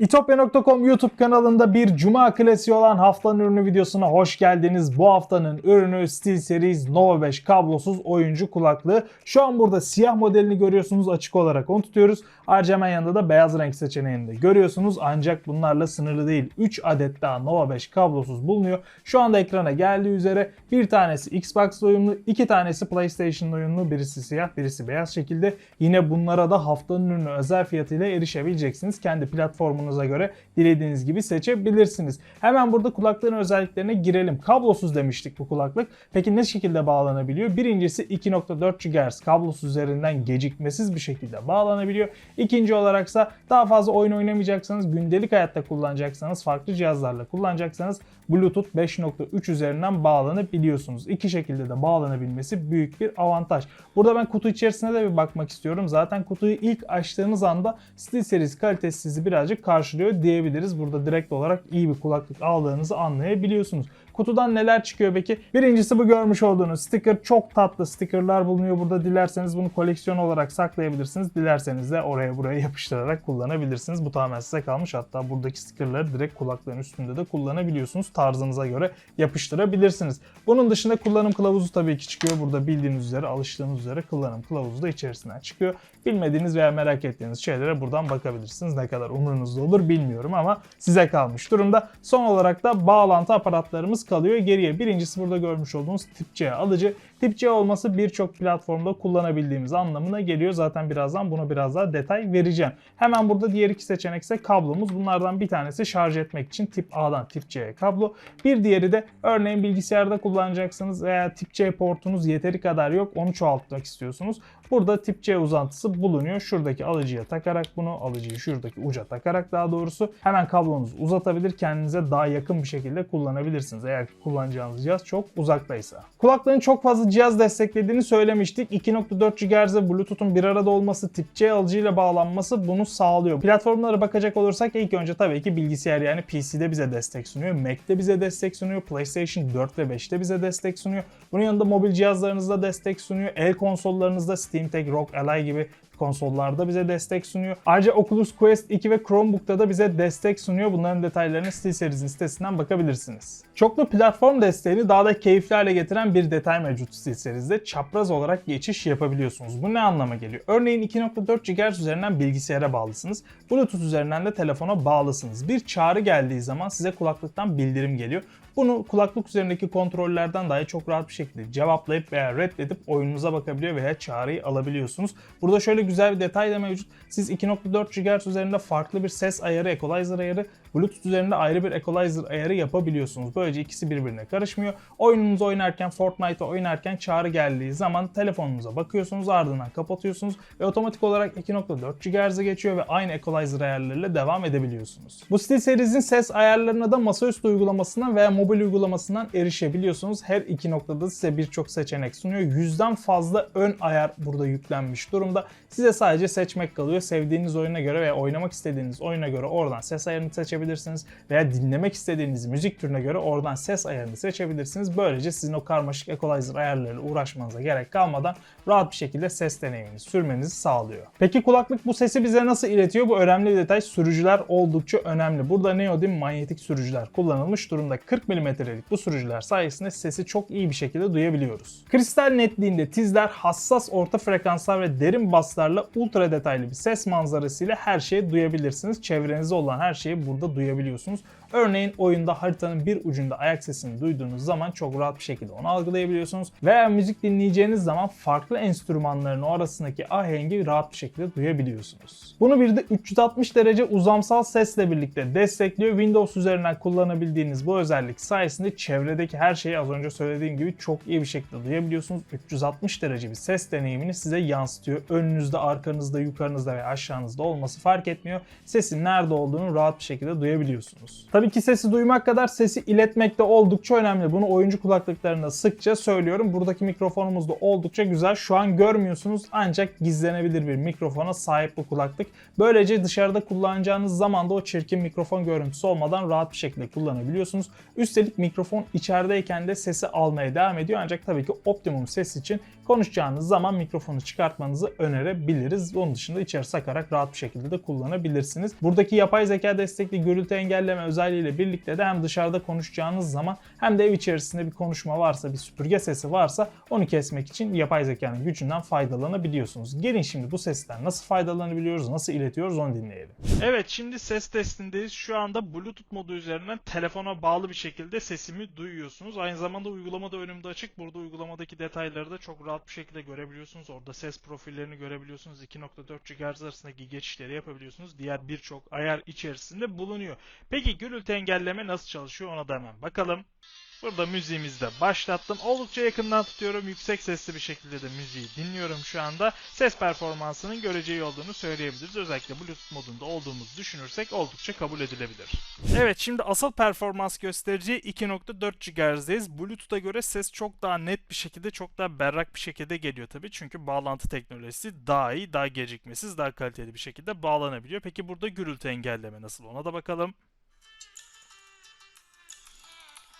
İtopya.com YouTube kanalında bir Cuma klasiği olan haftanın ürünü videosuna hoş geldiniz. Bu haftanın ürünü SteelSeries Nova 5 kablosuz oyuncu kulaklığı. Şu an burada siyah modelini görüyorsunuz açık olarak onu tutuyoruz. Ayrıca hemen yanında da beyaz renk seçeneğini de görüyorsunuz. Ancak bunlarla sınırlı değil. 3 adet daha Nova 5 kablosuz bulunuyor. Şu anda ekrana geldiği üzere bir tanesi Xbox uyumlu, iki tanesi PlayStation uyumlu. Birisi siyah, birisi beyaz şekilde. Yine bunlara da haftanın ürünü özel fiyatıyla erişebileceksiniz. Kendi platformunuza göre dilediğiniz gibi seçebilirsiniz. Hemen burada kulaklığın özelliklerine girelim. Kablosuz demiştik bu kulaklık. Peki ne şekilde bağlanabiliyor? Birincisi 2.4 GHz kablosuz üzerinden gecikmesiz bir şekilde bağlanabiliyor. İkinci olaraksa daha fazla oyun oynamayacaksanız, gündelik hayatta kullanacaksanız, farklı cihazlarla kullanacaksanız Bluetooth 5.3 üzerinden bağlanabiliyorsunuz. İki şekilde de bağlanabilmesi büyük bir avantaj. Burada ben kutu içerisine de bir bakmak istiyorum. Zaten kutuyu ilk açtığınız anda SteelSeries kalitesi sizi birazcık karşılıyor diyebiliriz. Burada direkt olarak iyi bir kulaklık aldığınızı anlayabiliyorsunuz. Kutudan neler çıkıyor peki? Birincisi bu görmüş olduğunuz sticker. Çok tatlı stickerlar bulunuyor burada. Dilerseniz bunu koleksiyon olarak saklayabilirsiniz. Dilerseniz de oraya buraya yapıştırarak kullanabilirsiniz. Bu tamamen size kalmış. Hatta buradaki stickerları direkt kulakların üstünde de kullanabiliyorsunuz. Tarzınıza göre yapıştırabilirsiniz. Bunun dışında kullanım kılavuzu tabii ki çıkıyor. Burada bildiğiniz üzere, alıştığınız üzere kullanım kılavuzu da içerisinden çıkıyor. Bilmediğiniz veya merak ettiğiniz şeylere buradan bakabilirsiniz. Ne kadar umurunuzda olur bilmiyorum ama size kalmış durumda. Son olarak da bağlantı aparatlarımız kalıyor geriye. Birincisi burada görmüş olduğunuz tip C alıcı. Tip C olması birçok platformda kullanabildiğimiz anlamına geliyor. Zaten birazdan bunu biraz daha detay vereceğim. Hemen burada diğer iki seçenek ise kablomuz. Bunlardan bir tanesi şarj etmek için tip A'dan tip C'ye kablo. Bir diğeri de örneğin bilgisayarda kullanacaksınız veya tip C portunuz yeteri kadar yok onu çoğaltmak istiyorsunuz. Burada tip C uzantısı bulunuyor. Şuradaki alıcıya takarak bunu, alıcıyı şuradaki uca takarak daha doğrusu hemen kablonuzu uzatabilir, kendinize daha yakın bir şekilde kullanabilirsiniz. Eğer kullanacağınız cihaz çok uzaktaysa. Kulaklığın çok fazla cihaz desteklediğini söylemiştik. 2.4 GHz'e Bluetooth'un bir arada olması, tip C alıcıyla bağlanması bunu sağlıyor. Platformlara bakacak olursak ilk önce tabii ki bilgisayar yani PC'de bize destek sunuyor. Mac'te bize destek sunuyor. PlayStation 4 ve 5'te bize destek sunuyor. Bunun yanında mobil cihazlarınızda destek sunuyor. El konsollarınızda Steam Deck, ROG Ally gibi konsollarda bize destek sunuyor. Ayrıca Oculus Quest 2 ve Chromebook'ta da bize destek sunuyor. Bunların detaylarını SteelSeries'in sitesinden bakabilirsiniz. Çoklu platform desteğini daha da keyifli hale getiren bir detay mevcut SteelSeries'de. Çapraz olarak geçiş yapabiliyorsunuz. Bu ne anlama geliyor? Örneğin 2.4 GHz üzerinden bilgisayara bağlısınız. Bluetooth üzerinden de telefona bağlısınız. Bir çağrı geldiği zaman size kulaklıktan bildirim geliyor. Bunu kulaklık üzerindeki kontrollerden dahi çok rahat bir şekilde cevaplayıp veya reddedip oyununuza bakabiliyor veya çağrıyı alabiliyorsunuz. Burada şöyle güzel bir detay da mevcut. Siz 2.4 GHz üzerinde farklı bir ses ayarı, equalizer ayarı, Bluetooth üzerinde ayrı bir equalizer ayarı yapabiliyorsunuz. Böylece ikisi birbirine karışmıyor. Oyununuzu oynarken, Fortnite oynarken çağrı geldiği zaman telefonunuza bakıyorsunuz, ardından kapatıyorsunuz ve otomatik olarak 2.4 GHz'e geçiyor ve aynı equalizer ayarlarıyla devam edebiliyorsunuz. Bu SteelSeries'in ses ayarlarına da masaüstü uygulamasından veya mobil uygulamasından erişebiliyorsunuz. Her iki noktada size birçok seçenek sunuyor. Yüzden fazla ön ayar burada yüklenmiş durumda. Size sadece seçmek kalıyor. Sevdiğiniz oyuna göre veya oynamak istediğiniz oyuna göre oradan ses ayarını seçebilirsiniz. Veya dinlemek istediğiniz müzik türüne göre oradan ses ayarını seçebilirsiniz. Böylece sizin o karmaşık equalizer ayarlarıyla uğraşmanıza gerek kalmadan rahat bir şekilde ses deneyimini sürmenizi sağlıyor. Peki kulaklık bu sesi bize nasıl iletiyor? Bu önemli bir detay. Sürücüler oldukça önemli. Burada neodim manyetik sürücüler kullanılmış durumda. 40 mm'lik bu sürücüler sayesinde sesi çok iyi bir şekilde duyabiliyoruz. Kristal netliğinde tizler hassas orta frekanslar ve derin baslarla ultra detaylı bir ses manzarasıyla her şeyi duyabilirsiniz. Çevrenizde olan her şeyi burada duyabiliyorsunuz. Örneğin oyunda haritanın bir ucunda ayak sesini duyduğunuz zaman çok rahat bir şekilde onu algılayabiliyorsunuz. Veya müzik dinleyeceğiniz zaman farklı enstrümanların arasındaki ahengi rahat bir şekilde duyabiliyorsunuz. Bunu bir de 360 derece uzamsal sesle birlikte destekliyor. Windows üzerinden kullanabildiğiniz bu özellik sayesinde çevredeki her şeyi az önce söylediğim gibi çok iyi bir şekilde duyabiliyorsunuz. 360 derece bir ses deneyimini size yansıtıyor. Önünüzde, arkanızda, yukarınızda veya aşağınızda olması fark etmiyor. Sesin nerede olduğunu rahat bir şekilde duyabiliyorsunuz. Tabii ki sesi duymak kadar sesi iletmek de oldukça önemli. Bunu oyuncu kulaklıklarında sıkça söylüyorum. Buradaki mikrofonumuz da oldukça güzel. Şu an görmüyorsunuz ancak gizlenebilir bir mikrofona sahip bu kulaklık. Böylece dışarıda kullanacağınız zaman da o çirkin mikrofon görüntüsü olmadan rahat bir şekilde kullanabiliyorsunuz. Üstelik mikrofon içerideyken de sesi almaya devam ediyor. Ancak tabii ki optimum ses için konuşacağınız zaman mikrofonu çıkartmanızı gösterebiliriz. Onun dışında içeri sakarak rahat bir şekilde de kullanabilirsiniz. Buradaki yapay zeka destekli gürültü engelleme özelliğiyle birlikte de hem dışarıda konuşacağınız zaman hem de ev içerisinde bir konuşma varsa, bir süpürge sesi varsa onu kesmek için yapay zekanın gücünden faydalanabiliyorsunuz. Gelin şimdi bu sesten nasıl faydalanabiliyoruz, nasıl iletiyoruz onu dinleyelim. Evet şimdi ses testindeyiz. Şu anda Bluetooth modu üzerinden telefona bağlı bir şekilde sesimi duyuyorsunuz. Aynı zamanda uygulamada önümde açık. Burada uygulamadaki detayları da çok rahat bir şekilde görebiliyorsunuz. Orada ses profillerini görebiliyorsunuz. 2.4 GHz arasındaki geçişleri yapabiliyorsunuz. Diğer birçok ayar içerisinde bulunuyor. Peki gürültü engelleme nasıl çalışıyor ona da hemen bakalım. Burada müziğimizi de başlattım. Oldukça yakından tutuyorum. Yüksek sesli bir şekilde de müziği dinliyorum şu anda. Ses performansının göreceği olduğunu söyleyebiliriz. Özellikle Bluetooth modunda olduğumuzu düşünürsek oldukça kabul edilebilir. Evet şimdi asıl performans göstereceği 2.4 GHz'deyiz. Bluetooth'a göre ses çok daha net bir şekilde, çok daha berrak bir şekilde geliyor tabii. Çünkü bağlantı teknolojisi daha iyi, daha gecikmesiz, daha kaliteli bir şekilde bağlanabiliyor. Peki burada gürültü engelleme nasıl? Ona da bakalım.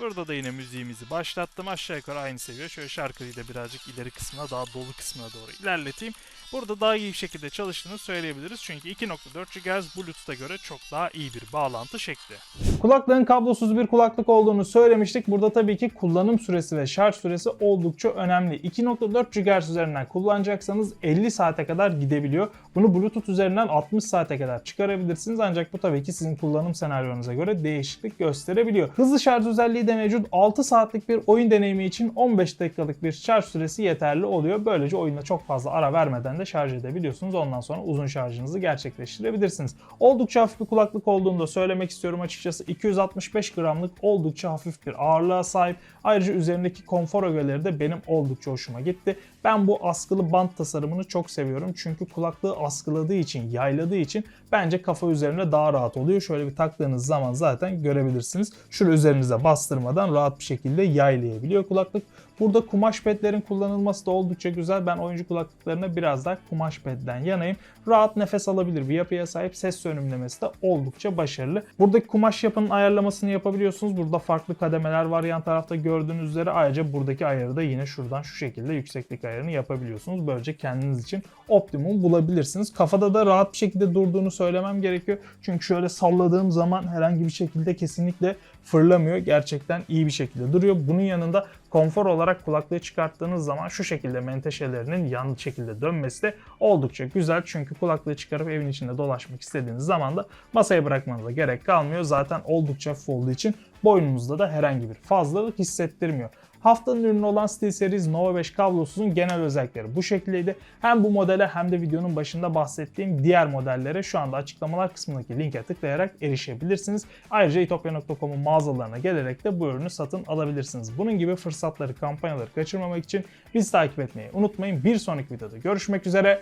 Burada da yine müziğimizi başlattım. Aşağı yukarı aynı seviye. Şöyle şarkıyı da birazcık ileri kısmına, daha dolu kısmına doğru ilerleteyim. Burada daha iyi şekilde çalıştığını söyleyebiliriz. Çünkü 2.4 GHz Bluetooth'a göre çok daha iyi bir bağlantı şekli. Kulaklığın kablosuz bir kulaklık olduğunu söylemiştik. Burada tabii ki kullanım süresi ve şarj süresi oldukça önemli. 2.4 GHz üzerinden kullanacaksanız 50 saate kadar gidebiliyor. Bunu Bluetooth üzerinden 60 saate kadar çıkarabilirsiniz. Ancak bu tabii ki sizin kullanım senaryonuza göre değişiklik gösterebiliyor. Hızlı şarj özelliği de mevcut. 6 saatlik bir oyun deneyimi için 15 dakikalık bir şarj süresi yeterli oluyor. Böylece oyunda çok fazla ara vermeden de şarj edebiliyorsunuz. Ondan sonra uzun şarjınızı gerçekleştirebilirsiniz. Oldukça hafif bir kulaklık olduğunu da söylemek istiyorum açıkçası. 265 gramlık oldukça hafif bir ağırlığa sahip. Ayrıca üzerindeki konfor ögeleri de benim oldukça hoşuma gitti. Ben bu askılı bant tasarımını çok seviyorum. Çünkü kulaklığı askıladığı için, yayladığı için bence kafa üzerine daha rahat oluyor. Şöyle bir taktığınız zaman zaten görebilirsiniz. Şöyle üzerinize bastırmadan rahat bir şekilde yaylayabiliyor kulaklık. Burada kumaş pedlerin kullanılması da oldukça güzel. Ben oyuncu kulaklıklarına biraz daha kumaş pedden yanayım. Rahat nefes alabilir bir yapıya sahip. Ses sönümlemesi de oldukça başarılı. Buradaki kumaş yapının ayarlamasını yapabiliyorsunuz. Burada farklı kademeler var yan tarafta gördüğünüz üzere. Ayrıca buradaki ayarı da yine şuradan şu şekilde yükseklik ayarını yapabiliyorsunuz. Böylece kendiniz için optimum bulabilirsiniz. Kafada da rahat bir şekilde durduğunu söylemem gerekiyor. Çünkü şöyle salladığım zaman herhangi bir şekilde kesinlikle fırlamıyor. Gerçekten iyi bir şekilde duruyor. Bunun yanında konfor olarak kulaklığı çıkarttığınız zaman şu şekilde menteşelerinin yan şekilde dönmesi de oldukça güzel. Çünkü kulaklığı çıkarıp evin içinde dolaşmak istediğiniz zaman da masaya bırakmanıza gerek kalmıyor. Zaten oldukça hafif olduğu için boynunuzda da herhangi bir fazlalık hissettirmiyor. Haftanın ürünü olan SteelSeries Nova 5 kablosuzun genel özellikleri bu şekildeydi. Hem bu modele hem de videonun başında bahsettiğim diğer modellere şu anda açıklamalar kısmındaki linke tıklayarak erişebilirsiniz. Ayrıca itopya.com'un mağazalarına gelerek de bu ürünü satın alabilirsiniz. Bunun gibi fırsatları, kampanyaları kaçırmamak için bizi takip etmeyi unutmayın. Bir sonraki videoda görüşmek üzere.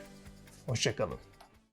Hoşçakalın.